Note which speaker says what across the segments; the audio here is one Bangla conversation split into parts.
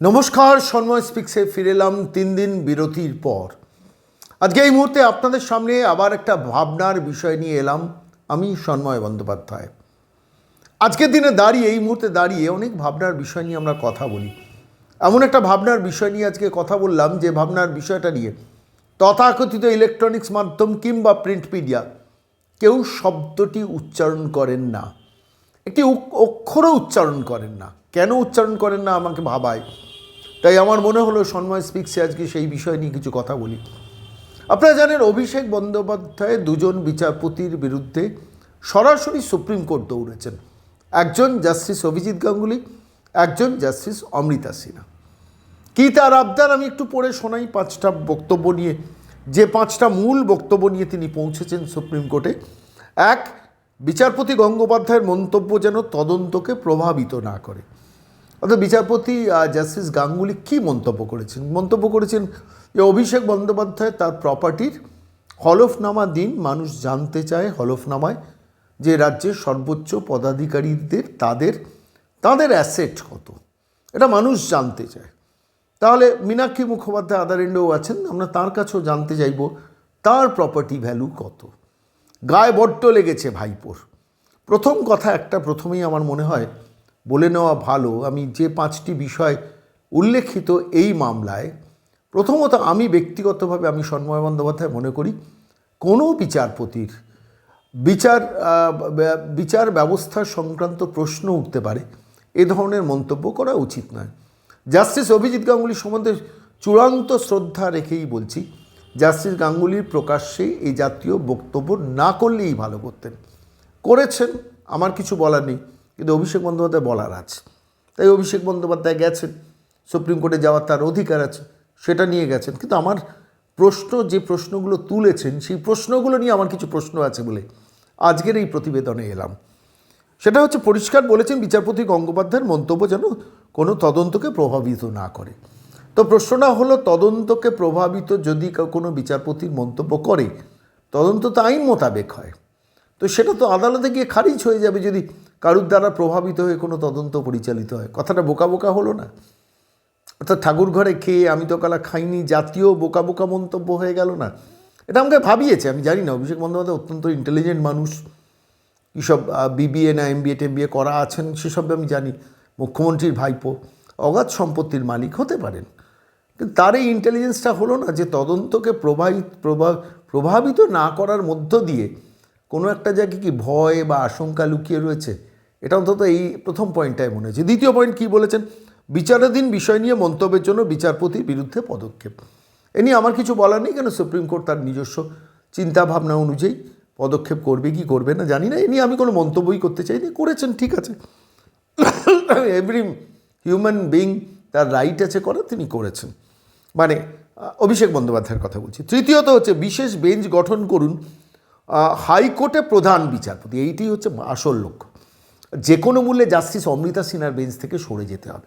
Speaker 1: নমস্কার, সন্ময় স্পিক্সে ফিরে এলাম তিন দিন বিরতির পর। আজকে এই মুহূর্তে আপনাদের সামনে আবার একটা ভাবনার বিষয় নিয়ে এলাম, আমি সন্ময় বন্দ্যোপাধ্যায়। আজকের দিনে দাঁড়িয়ে, এই মুহূর্তে দাঁড়িয়ে অনেক ভাবনার বিষয় নিয়ে আমরা কথা বলি। এমন একটা ভাবনার বিষয় নিয়ে আজকে কথা বললাম, যে ভাবনার বিষয়টা নিয়ে। তথাকথিত ইলেকট্রনিক্স মাধ্যম কিংবা প্রিন্ট মিডিয়া কেউ শব্দটি উচ্চারণ করেন না। একটি অক্ষরও উচ্চারণ করেন না। কেন উচ্চারণ করেন না আমাকে ভাবায়? তাই আমার মনে হলো সন্ময় স্পিক্সে আজকে সেই বিষয় নিয়ে কিছু কথা বলি। আপনারা জানেন অভিষেক বন্দ্যোপাধ্যায় দুজন বিচারপতির বিরুদ্ধে সরাসরি সুপ্রিম কোর্ট দৌড়েছেন। একজন জাস্টিস অভিজিৎ গাঙ্গুলি, একজন জাস্টিস অমৃতা সিনহা। কী তার আবদার? আমি একটু পড়ে শোনাই পাঁচটা বক্তব্য নিয়ে। যে পাঁচটা মূল বক্তব্য নিয়ে তিনি পৌঁছেছেন সুপ্রিম কোর্টে। এক বিচারপতি গঙ্গোপাধ্যায়ের মন্তব্য যেন তদন্তকে প্রভাবিত না করে। অর্থাৎ বিচারপতি জাস্টিস গাঙ্গুলি কী মন্তব্য করেছেন? মন্তব্য করেছেন যে অভিষেক বন্দ্যোপাধ্যায় তার প্রপার্টির হলফনামা দিন মানুষ জানতে চায়, হলফনামায় যে রাজ্যের সর্বোচ্চ পদাধিকারীদের তাদের তাদের অ্যাসেট কত? এটা মানুষ জানতে চায়। তাহলে মীনাক্ষী মুখোপাধ্যায় আদার এন্ডেও আছেন, আমরা তার কাছেও জানতে চাইব তার প্রপার্টি ভ্যালু কত? গায়ে বড্ড লেগেছে ভাইপোর। প্রথম কথা একটা, প্রথমেই আমার মনে হয় বলে নেওয়া ভালো। আমি যে পাঁচটি বিষয় উল্লেখিত এই মামলায়, প্রথমত আমি ব্যক্তিগতভাবে, আমি সন্ময় বন্দ্যোপাধ্যায় মনে করি, কোনো বিচারপতির বিচার বিচার ব্যবস্থা সংক্রান্ত প্রশ্ন উঠতে পারে, এ ধরনের মন্তব্য করা উচিত নয়। জাস্টিস অভিজিৎ গাঙ্গুলি সম্বন্ধে চূড়ান্ত শ্রদ্ধা রেখেই বলছি জাস্টিস গাঙ্গুলির প্রকাশ্যে এই জাতীয় বক্তব্য না করলেই ভালো করতেন। করেছেন, আমার কিছু বলার নেই, কিন্তু অভিষেক বন্দ্যোপাধ্যায় বলার আছে। তাই অভিষেক বন্দ্যোপাধ্যায় গেছেন, সুপ্রিম কোর্টে যাওয়ার তার অধিকার আছে, সেটা নিয়ে গেছেন। কিন্তু আমার প্রশ্ন, যে প্রশ্নগুলো তুলেছেন, সেই প্রশ্নগুলো নিয়ে আমার কিছু প্রশ্ন আছে বলে আজকের এই প্রতিবেদনে এলাম। সেটা হচ্ছে, পরিষ্কার বলেছেন বিচারপতি গঙ্গোপাধ্যায়ের মন্তব্য যেন কোনো তদন্তকে প্রভাবিত না করে। তো প্রশ্নটা হলো, তদন্তকে প্রভাবিত যদি কোনো বিচারপতির মন্তব্য করে, তদন্ত তো আইন মোতাবেক হয়। তো সেটা তো আদালতে গিয়ে খারিজ হয়ে যাবে যদি কারুর দ্বারা প্রভাবিত হয়ে কোনো তদন্ত পরিচালিত হয়। কথাটা বোকা বোকা হলো না। অর্থাৎ ঠাকুর ঘরে খেয়ে আমি তো কালা খাইনি, জাতীয় বোকা বোকা মন্তব্য হয়ে গেল না। এটা আমাকে ভাবিয়েছে, আমি জানি না, অভিষেক বন্দ্যোপাধ্যায় অত্যন্ত ইন্টেলিজেন্ট মানুষ। কীসব বিবিএ না এমবিএ টেমবিএ করা আছেন, সেসব আমি জানি। মুখ্যমন্ত্রীর ভাইপো। অগাধ সম্পত্তির মালিক হতে পারেন। কিন্তু তার এই ইন্টেলিজেন্সটা হলো না যে তদন্তকে প্রভাবিত প্রভাব প্রভাবিত না করার মধ্য দিয়ে কোনো একটা জায়গায় কি ভয় বা আশঙ্কা লুকিয়ে রয়েছে? এটা অন্তত এই প্রথম পয়েন্টটাই মনে হয়েছে। দ্বিতীয় পয়েন্ট কী বলেছেন? বিচারাধীন বিষয় নিয়ে মন্তব্যের জন্য বিচারপতির বিরুদ্ধে পদক্ষেপ। এ নিয়ে আমার কিছু বলার নেই, কেন সুপ্রিম কোর্ট তার নিজস্ব চিন্তা ভাবনা অনুযায়ী পদক্ষেপ করবে কি করবে না জানি না। এ নিয়ে আমি কোনো মন্তব্যই করতে চাইনি। করেছেন, ঠিক আছে। এভরি হিউম্যান বিং তার রাইট আছে করার তিনি করেছেন। মানে অভিষেক বন্দ্যোপাধ্যায়ের কথা বলছি। তৃতীয়ত হচ্ছে বিশেষ বেঞ্চ গঠন করুন হাইকোর্টে প্রধান বিচারপতি। এইটি হচ্ছে আসল লক্ষ্য। যে কোনো মূল্যে জাস্টিস অমৃতা সিনহার বেঞ্চ থেকে সরে যেতে হবে।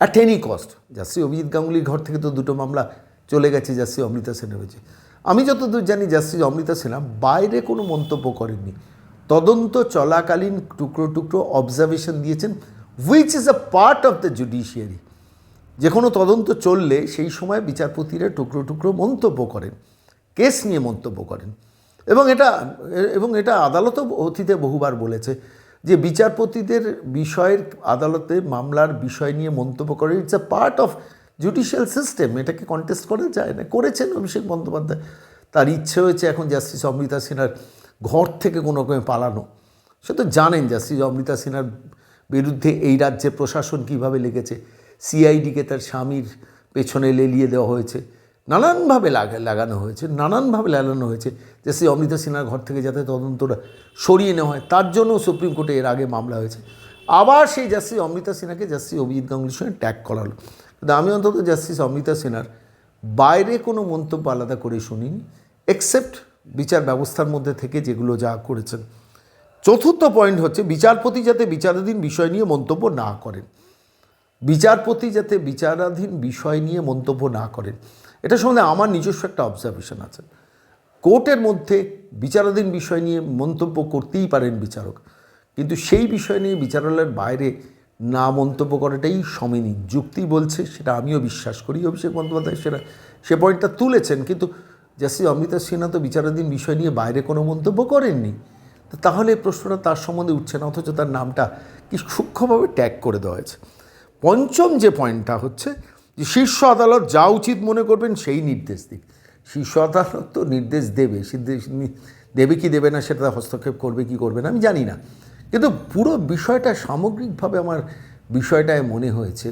Speaker 1: At any cost justice Abhijit গাঙ্গুলির ঘর থেকে তো দুটো মামলা চলে গেছে জাস্টিস অমৃতা সেনের হয়েছে আমি যতদূর জানি জাস্টিস অমৃতা সিনহা বাইরে কোনো মন্তব্য করেননি। তদন্ত চলাকালীন টুকরো টুকরো অবজারভেশন দিয়েছেন। Which is a part of the judiciary যে কোনো তদন্ত চললে সেই সময় বিচারপতিরা টুকরো টুকরো মন্তব্য করেন, কেস নিয়ে মন্তব্য করেন। এবং এটা এবং এটা আদালতও অতীতে বহুবার বলেছে যে বিচারপতিদের বিষয়ের আদালতে মামলার বিষয় নিয়ে মন্তব্য করে it's a part of judicial system এটাকে কন্টেস্ট করা যায় না, করেছেন অভিষেক বন্দ্যোপাধ্যায়। তার ইচ্ছে হয়েছে এখন জাস্টিস অমৃতা সিনহার ঘর থেকে কোনো রকমে পালানো। সে তো জানেন জাস্টিস অমৃতা সিনহার বিরুদ্ধে এই রাজ্যে প্রশাসন কীভাবে লেগেছে? সিআইডিকে তার স্বামীর পেছনে লেলিয়ে দেওয়া হয়েছে। নানানভাবে লাগা, লাগানো হয়েছে, নানানভাবে লাগানো হয়েছে যে সেই অমৃতা সিনহার ঘর থেকে যাতে তদন্তটা সরিয়ে নেওয়া হয়। তার জন্য সুপ্রিম কোর্টে এর আগে মামলা হয়েছে। আবার সেই জাস্টিস অমৃতা সিনহাকে জাস্টিস অভিজিৎ গাঙ্গুলির সঙ্গে ট্যাগ করালো। কিন্তু আমি অন্তত জাস্টিস অমৃতা সিনহার বাইরে কোনো মন্তব্য আলাদা করে শুনিনি এক্সেপ্ট বিচার ব্যবস্থার মধ্যে থেকে যেগুলো যা করেছেন। চতুর্থ পয়েন্ট হচ্ছে, বিচারপতি যাতে বিচারাধীন বিষয় নিয়ে মন্তব্য না করেন। বিচারপতি যাতে বিচারাধীন বিষয় নিয়ে মন্তব্য না করেন। এটা সম্বন্ধে আমার নিজস্ব একটা অবজারভেশন আছে। কোর্টের মধ্যে বিচারাধীন বিষয় নিয়ে মন্তব্য করতেই পারেন বিচারক, কিন্তু সেই বিষয় নিয়ে বিচারালয়ের বাইরে না মন্তব্য করাটাই সমিনি যুক্তি বলছে, সেটা আমিও বিশ্বাস করি, অভিষেক বন্দ্যোপাধ্যায় সেটা, সে পয়েন্টটা তুলেছেন, কিন্তু জাস্টিস অমৃতা সিনহা তো বিচারাধীন বিষয় নিয়ে বাইরে কোনো মন্তব্য করেননি। তাহলে প্রশ্নটা তার সম্বন্ধে উঠছে না, অথচ তার নামটা কি সূক্ষ্মভাবে ট্যাগ করে দেওয়া হয়েছে। পঞ্চম যে পয়েন্টটা হচ্ছে যে শীর্ষ আদালত যা উচিত মনে করবেন সেই নির্দেশ দিক। শীর্ষ আদালত তো নির্দেশ দেবে দেবে কি দেবে না সেটা হস্তক্ষেপ করবে, কি করবে না, আমি জানি না। কিন্তু পুরো বিষয়টা সামগ্রিকভাবে আমার বিষয়টায় মনে হয়েছে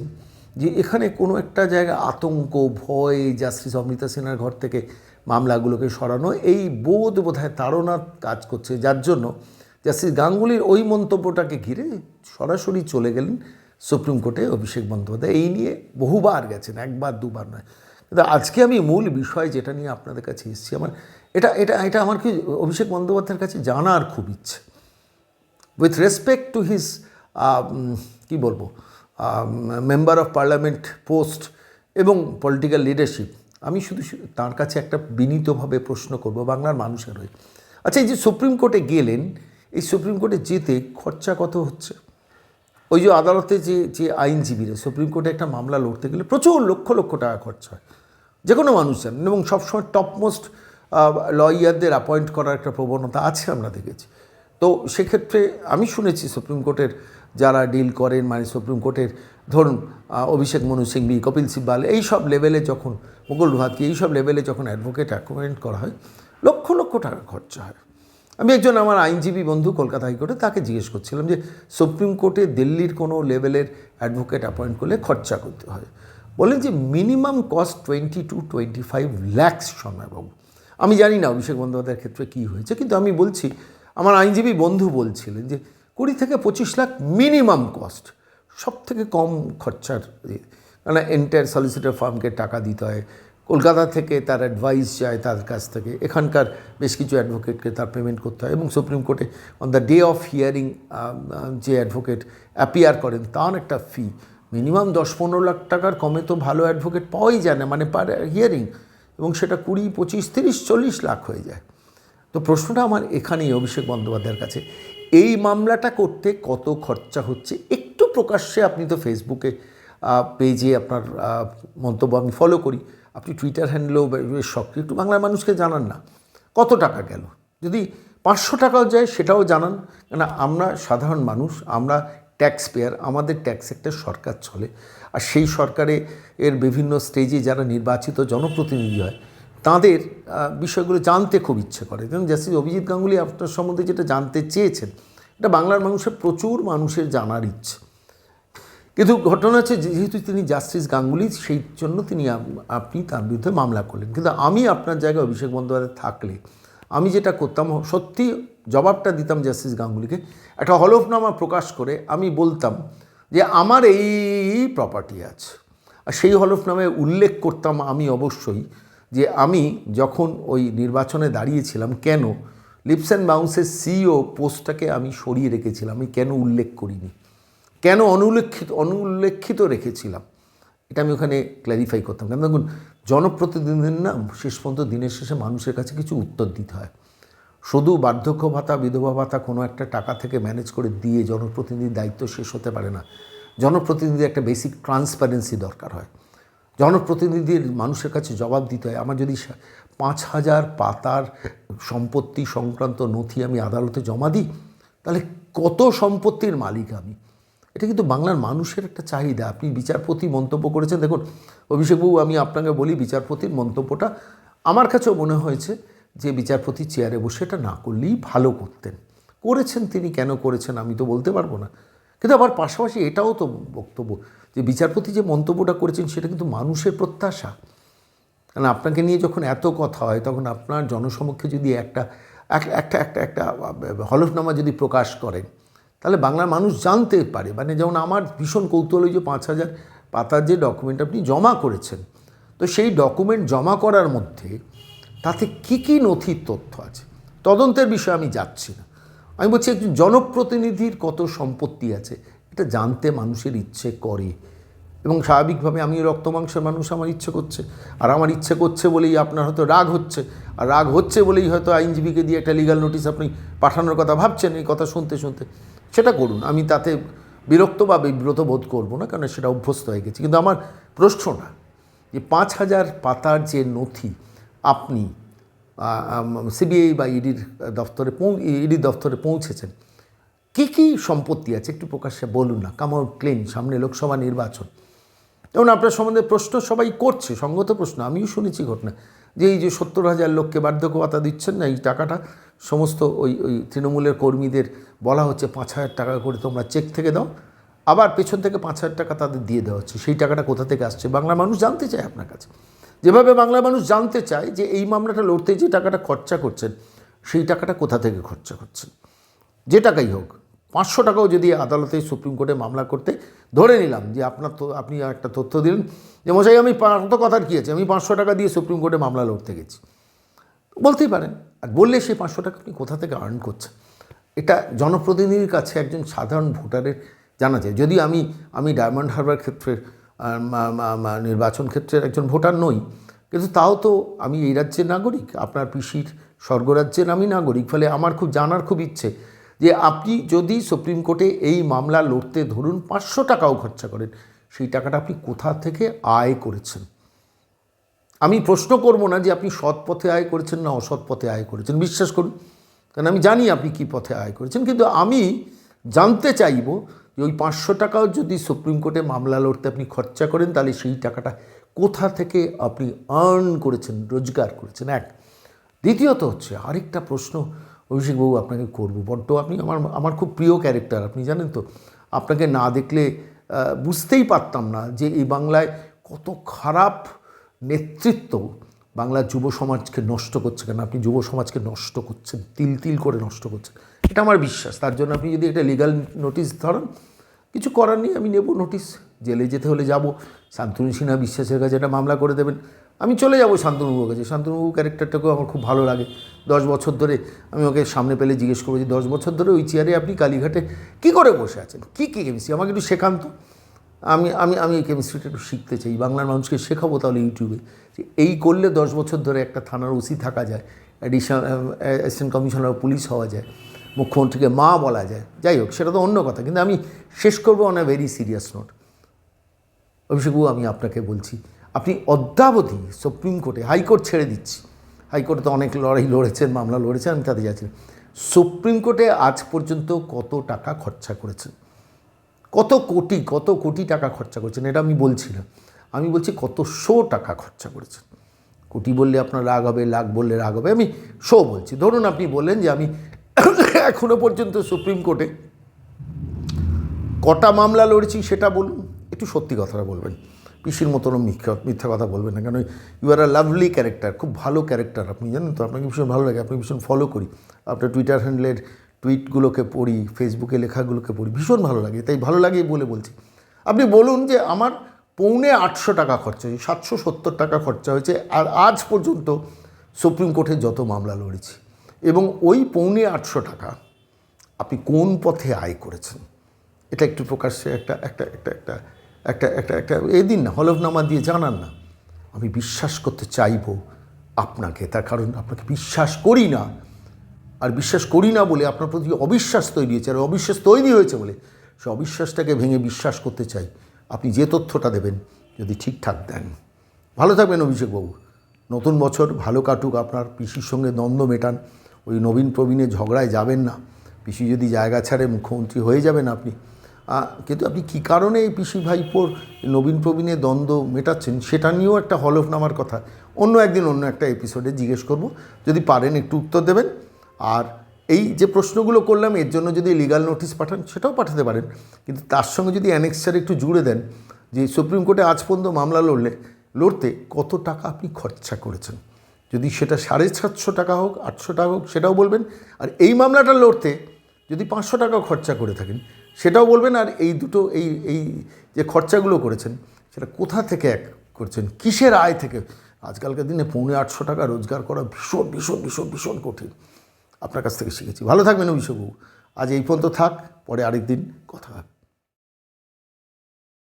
Speaker 1: যে এখানে কোনো একটা জায়গায় আতঙ্ক, ভয় জাস্টিস অমৃতা সিনহার ঘর থেকে মামলাগুলোকে সরানো, এই বোধ বোধহয় তাড়না কাজ করছে। যার জন্য জাস্টিস গাঙ্গুলির ওই মন্তব্যটাকে ঘিরে সরাসরি চলে গেলেন সুপ্রিম কোর্টে অভিষেক বন্দ্যোপাধ্যায়। এই নিয়ে বহুবার গেছেন, একবার, দুবার নয়। কিন্তু আজকে আমি মূল বিষয় যেটা নিয়ে আপনাদের কাছে এসেছি, আমার এটা এটা এটা আমার কি অভিষেক বন্দ্যোপাধ্যায়ের কাছে জানার খুব ইচ্ছে। উইথ রেসপেক্ট টু হিজ কী বলব মেম্বার অফ পার্লামেন্ট পোস্ট এবং পলিটিক্যাল লিডারশিপ আমি শুধু তার কাছে একটা বিনীতভাবে প্রশ্ন করব, বাংলার মানুষের হয়ে। আচ্ছা এই যে সুপ্রিম কোর্টে গেলেন, এই সুপ্রিম কোর্টে যেতে খরচা কত হচ্ছে? ওই যে আদালতে যে যে আইনজীবীরা, সুপ্রিম কোর্টে একটা মামলা লড়তে গেলে প্রচুর লক্ষ লক্ষ টাকা খরচা হয়। যে কোনো মানুষ জানেন এবং সবসময় টপমোস্ট লয়ারদের অ্যাপয়েন্ট করার একটা প্রবণতা আছে, আমরা দেখেছি। তো সেক্ষেত্রে আমি শুনেছি সুপ্রিম কোর্টের যারা ডিল করেন মানে সুপ্রিম কোর্টের ধরুন অভিষেক মনু সিংভি কপিল সিব্বাল, এই সব লেভেলে যখন, মুকুল ভাতকে এই সব লেভেলে যখন অ্যাডভোকেট অ্যাপয়েন্ট করা হয়, লক্ষ লক্ষ টাকা খরচা হয়। আমি একজন আমার আইনজীবী বন্ধু কলকাতা হাইকোর্টে, তাকে জিজ্ঞেস করছিলাম যে সুপ্রিম কোর্টে দিল্লির কোনো লেভেলের অ্যাডভোকেট অ্যাপয়েন্ট করলে খরচা করতে হয়? বলেন যে minimum cost twenty two twenty five lakhs সময়বাবু আমি জানি না অভিষেক বন্দ্যোপাধ্যায়ের ক্ষেত্রে কী হয়েছে, কিন্তু আমি বলছি আমার আইনজীবী বন্ধু বলছিলেন যে কুড়ি থেকে পঁচিশ লাখ মিনিমাম কস্ট, সব থেকে কম খরচার। কারণ এন্টায়ার সলিসিটর ফার্মকে টাকা দিতে হয়, কলকাতা থেকে তার অ্যাডভাইস যায় তার কাছ থেকে, এখানকার বেশ কিছু অ্যাডভোকেটকে তার পেমেন্ট করতে হয় এবং সুপ্রিম কোর্টে on the day of hearing যে অ্যাডভোকেট অ্যাপিয়ার করেন, তার একটা ফি মিনিমাম দশ পনেরো লাখ টাকার কমে তো ভালো অ্যাডভোকেট পাওয়াই যায় না মানে পার হিয়ারিং এবং সেটা কুড়ি, পঁচিশ, তিরিশ, চল্লিশ লাখ হয়ে যায়। তো প্রশ্নটা আমার এখানেই, অভিষেক বন্দ্যোপাধ্যায়ের কাছে। এই মামলাটা করতে কত খরচা হচ্ছে? একটু প্রকাশ্যে আপনি তো ফেসবুকে পেজে আপনার মন্তব্য আমি ফলো করি। আপনি টুইটার হ্যান্ডেলেও সক্রিয়। একটু বাংলার মানুষকে জানান না। কত টাকা গেল? যদি পাঁচশো টাকাও যায়, সেটাও জানান। কেন আমরা সাধারণ মানুষ, আমরা ট্যাক্স পেয়ার আমাদের ট্যাক্স একটা সরকার চলে। আর সেই সরকারে এর বিভিন্ন স্টেজে যারা নির্বাচিত জনপ্রতিনিধি হয় তাদের বিষয়গুলো জানতে খুব ইচ্ছে করে। যেমন জাস্টিস অভিজিৎ গাঙ্গুলি আপনার সম্বন্ধে যেটা জানতে চেয়েছেন, এটা বাংলার মানুষের প্রচুর মানুষের জানার ইচ্ছে। কিন্তু ঘটনা হচ্ছে, যেহেতু তিনি জাস্টিস গাঙ্গুলি, সেই জন্য তিনি আপনি তার বিরুদ্ধে মামলা করলেন। কিন্তু আমি আপনার জায়গায় অভিষেক বন্দ্যোপাধ্যায় থাকলে, আমি যেটা করতাম, সত্যি জবাবটা দিতাম জাস্টিস গাঙ্গুলিকে, একটা হলফনামা প্রকাশ করে আমি বলতাম যে, আমার এই প্রপার্টি আছে। আর সেই হলফনামায় উল্লেখ করতাম আমি অবশ্যই যে আমি যখন ওই নির্বাচনে দাঁড়িয়েছিলাম, কেন? লিপস অ্যান্ড বাউন্সের সিও পোস্টটাকে আমি সরিয়ে রেখেছিলাম, আমি কেন উল্লেখ করিনি? কেন অনুল্লেখিত অনুল্লেখিত রেখেছিলাম? এটা আমি ওখানে ক্ল্যারিফাই করতাম। কেন দেখুন, জনপ্রতিনিধির না শেষ পর্যন্ত দিনের শেষে মানুষের কাছে কিছু উত্তর দিতে হয়। শুধু বার্ধক্য ভাতা, বিধবা ভাতা কোনো একটা টাকা থেকে ম্যানেজ করে দিয়ে জনপ্রতিনিধির দায়িত্ব শেষ হতে পারে না। জনপ্রতিনিধি একটা বেসিক ট্রান্সপারেন্সি দরকার হয়। জনপ্রতিনিধির মানুষের কাছে জবাব দিতে হয়, আমার যদি পাঁচ হাজার পাতার সম্পত্তি সংক্রান্ত নথি আমি আদালতে জমা দিই, তাহলে কত সম্পত্তির মালিক আমি? এটা কিন্তু বাংলার মানুষের একটা চাহিদা। আপনি বিচারপতি মন্তব্য করেছেন, দেখুন, অভিষেকবাবু, আমি আপনাকে বলি, বিচারপতির মন্তব্যটা আমার কাছেও মনে হয়েছে যে বিচারপতি চেয়ারে বসে এটা না করলেই ভালো করতেন। করেছেন তিনি, কেন করেছেন আমি তো বলতে পারব না। কিন্তু আবার পাশাপাশি এটাও তো বক্তব্য যে বিচারপতি যে মন্তব্যটা করেছেন সেটা কিন্তু মানুষের প্রত্যাশা। কারণ আপনাকে নিয়ে যখন এত কথা হয়, তখন আপনার জনসমক্ষে যদি একটা একটা একটা একটা হলফনামা যদি প্রকাশ করেন, তাহলে বাংলার মানুষ জানতে পারে। মানে যেমন আমার ভীষণ কৌতূহল যে পাঁচ হাজার পাতার যে ডকুমেন্ট আপনি জমা করেছেন, তো সেই ডকুমেন্ট জমা করার মধ্যে তাতে কী কী নথির তথ্য আছে? তদন্তের বিষয়ে আমি যাচ্ছি না। আমি বলছি, একজন জনপ্রতিনিধির কত সম্পত্তি আছে? এটা জানতে মানুষের ইচ্ছে করে। এবং স্বাভাবিকভাবে আমি রক্ত মাংসের মানুষ, আমার ইচ্ছে করছে। আর আমার ইচ্ছে করছে বলেই আপনার হয়তো রাগ হচ্ছে। আর রাগ হচ্ছে বলেই হয়তো আইনজীবীকে দিয়ে একটা লিগাল নোটিশ আপনি পাঠানোর কথা ভাবছেন, এই কথা শুনতে শুনতে। সেটা করুন, আমি তাতে বিরক্ত বা বিব্রত বোধ করব না, কারণ সেটা অভ্যস্ত হয়ে গেছে। কিন্তু আমার প্রশ্নটা যে পাঁচ হাজার পাতার যে নথি আপনি সিবিআই বা ইডির দফতরে পৌ ইডির দপ্তরে পৌঁছেছেন। কী কী সম্পত্তি আছে একটু প্রকাশ্যে বলুন না কাম আউট ক্লিন সামনে লোকসভা নির্বাচন। যেমন আপনার সম্বন্ধে প্রশ্ন সবাই করছে, সঙ্গত প্রশ্ন, আমিও শুনেছি ঘটনা। যে এই যে সত্তর হাজার লোককে বার্ধক্য ভাতা দিচ্ছেন না, এই টাকাটা সমস্ত ওই ওই তৃণমূলের কর্মীদের বলা হচ্ছে পাঁচ হাজার টাকা করে তোমরা চেক থেকে দাও, আবার পেছন থেকে পাঁচ হাজার টাকা তাদের দিয়ে দেওয়া হচ্ছে। সেই টাকাটা কোথা থেকে আসছে? বাংলা মানুষ জানতে চায় আপনার কাছে। যেভাবে বাংলা মানুষ জানতে চায় যে এই মামলাটা লড়তে যে টাকাটা খরচা করছেন, সেই টাকাটা কোথা থেকে খরচা করছেন যে টাকাই হোক, পাঁচশো টাকাও যদি আদালতে, সুপ্রিম কোর্টে মামলা করতে, ধরে নিলাম যে আপনার তো, আপনি একটা তথ্য দিলেন যে মশাই, আমি তো কথার কী আছে? আমি পাঁচশো টাকা দিয়ে সুপ্রিম কোর্টে মামলা লড়তে গেছি। বলতেই পারেন, আর বললে সেই পাঁচশো টাকা আপনি কোথা থেকে আর্ন করছেন? এটা জনপ্রতিনিধির কাছে একজন সাধারণ ভোটারের জানা যায়। যদি আমি আমি ডায়মন্ড হারবার মা- নির্বাচন ক্ষেত্রের একজন ভোটার নই। কিন্তু তাও তো আমি এই রাজ্যের নাগরিক, আপনার পিসির স্বর্গরাজ্যের আমি নাগরিক। ফলে আমার খুব, জানার খুব ইচ্ছে যে আপনি যদি সুপ্রিম কোর্টে এই মামলা লড়তে ধরুন পাঁচশো টাকাও খরচা করেন, সেই টাকাটা আপনি কোথা থেকে আয় করেছেন? আমি প্রশ্ন করব না যে আপনি সৎ পথে আয় করেছেন না অসৎ পথে আয় করেছেন। বিশ্বাস করুন, কারণ আমি জানি আপনি কী পথে আয় করেছেন। কিন্তু আমি জানতে চাইব ওই পাঁচশো টাকাও যদি সুপ্রিম কোর্টে মামলা লড়তে আপনি খরচা করেন, তাহলে সেই টাকাটা কোথা থেকে আপনি আর্ন করেছেন, রোজগার করেছেন? এক। দ্বিতীয়ত হচ্ছে, আরেকটা প্রশ্ন অভিষেকবাবু আপনাকে করব, বড্ড আপনি আমার আমার খুব প্রিয় ক্যারেক্টার আপনি জানেন তো। আপনাকে না দেখলে বুঝতেই পারতাম না যে এই বাংলায় কত খারাপ নেতৃত্ব বাংলার যুব সমাজকে নষ্ট করছে কেন? আপনি যুব সমাজকে নষ্ট করছেন, তিল তিল করে নষ্ট করছেন। এটা আমার বিশ্বাস। তার জন্য আপনি যদি একটা লিগাল নোটিশ ধরেন কিছু করার নেই, আমি নেব নোটিশ জেলে যেতে হলে যাব। শান্তনু সিনহা বিশ্বাসের কাছে একটা মামলা করে দেবেন। আমি চলে যাব শান্তনুবাবুর কাছে। শান্তনুবাবু ক্যারেক্টারটাকেও আমার খুব ভালো লাগে। দশ বছর ধরে আমি ওকে সামনে পেলে জিজ্ঞেস করব যে, দশ বছর ধরে ওই চেয়ারে আপনি কালীঘাটে কী করে বসে আছেন? কী কী কেমিস্ট্রি আমাকে একটু শেখান তো। আমি আমি আমি এই কেমিস্ট্রিটা একটু শিখতে চাই। বাংলার মানুষকে শেখাবো তাহলে ইউটিউবে যে, এই করলে দশ বছর ধরে একটা থানার ওসি থাকা যায় অ্যাডিশনাল অ্যাসিস্ট্যান্ট কমিশনার পুলিশ হওয়া যায়। মুখ্যমন্ত্রীকে মা বলা যায়। যাই হোক, সেটা তো অন্য কথা, কিন্তু আমি শেষ করব on a very serious note অভিষেকবাবু আমি আপনাকে বলছি, আপনি অদ্যাবধি সুপ্রিম কোর্টে হাইকোর্ট ছেড়ে দিচ্ছি। হাইকোর্টে তো অনেক লড়াই লড়েছেন, মামলা লড়েছেন, আমি তাতে যাচ্ছি সুপ্রিম কোর্টে আজ পর্যন্ত কত টাকা খরচা করেছেন? কত কোটি কত কোটি টাকা খরচা করেছেন, এটা আমি বলছি না। আমি বলছি কত শো টাকা খরচা করেছেন। কোটি বললে আপনার রাগ হবে, লাখ বললে রাগ হবে, আমি শো বলছি। ধরুন আপনি বললেন যে আমি এখনও পর্যন্ত সুপ্রিম কোর্টে কটা মামলা লড়েছি সেটা বলুন। একটু সত্যি কথাটা বলবেন। পিসির মতনও মিথ্যা মিথ্যা কথা বলবেন না। কেন you are a lovely character খুব ভালো ক্যারেক্টার আপনি, জানেন তো? আপনাকে ভীষণ ভালো লাগে, আপনি ভীষণ ফলো করি। আপনার টুইটার হ্যান্ডেলের টুইটগুলোকে পড়ি ফেসবুকে লেখাগুলোকে পড়ি, ভীষণ ভালো লাগে। তাই ভালো লাগে বলে বলছি। আপনি বলুন যে আমার পৌনে আটশো টাকা খরচা হয়েছে, সাতশো সত্তর টাকা খরচা হয়েছে, আর আজ পর্যন্ত সুপ্রিম কোর্টে যত মামলা লড়েছি। এবং ওই পৌনে আটশো টাকা আপনি কোন পথে আয় করেছেন? এটা একটু প্রকাশ্যে একটা একটা একটা একটা একটা একটা একটা এই দিন না, হলফনামা দিয়ে জানান না। আমি বিশ্বাস করতে চাইব আপনাকে, তার কারণ আপনাকে বিশ্বাস করি না। আর বিশ্বাস করি না বলে আপনার প্রতি অবিশ্বাস তৈরি হয়েছে, আর অবিশ্বাস তৈরি হয়েছে বলে সে অবিশ্বাসটাকে ভেঙে বিশ্বাস করতে চাই। আপনি যে তথ্যটা দেবেন, যদি ঠিকঠাক দেন। ভালো থাকবেন অভিষেকবাবু। নতুন বছর ভালো কাটুক, আপনার পিসির সঙ্গে দ্বন্দ্ব মেটান। ওই নবীন প্রবীণের ঝগড়ায় যাবেন না। পিসি যদি জায়গা ছাড়ে মুখ্যমন্ত্রী হয়ে যাবেন আপনি। কিন্তু আপনি কী কারণে এই পিসি ভাইপোর নবীন প্রবীণের দ্বন্দ্ব মেটাচ্ছেন সেটা নিয়েও একটা হলফনামার কথা। অন্য একদিন অন্য একটা এপিসোডে জিজ্ঞেস করব, যদি পারেন একটু উত্তর দেবেন। আর এই যে প্রশ্নগুলো করলাম, এর জন্য যদি লিগাল নোটিশ পাঠান, সেটাও পাঠাতে পারেন। কিন্তু তার সঙ্গে যদি অ্যানেক্সার একটু জুড়ে দেন, যে সুপ্রিম কোর্টে আজ পর্যন্ত মামলা লড়লে, লড়তে কত টাকা আপনি খরচা করেছেন? যদি সেটা সাড়ে সাতশো টাকা হোক, আটশো টাকা হোক, সেটাও বলবেন। আর এই মামলাটা লড়তে যদি পাঁচশো টাকা খরচা করে থাকেন, সেটাও বলবেন। আর এই দুটো, এই এই যে খরচাগুলো করেছেন, সেটা কোথা থেকে এক করছেন? কিসের আয় থেকে? আজকালকার দিনে পৌনে আটশো টাকা রোজগার করা ভীষণ ভীষণ ভীষণ ভীষণ কঠিন। আপনার কাছ থেকে শিখেছি। ভালো থাকবেন অভিষেকবাবু। আজ এই পর্যন্ত থাক, পরে আরেক দিন কথা হবে।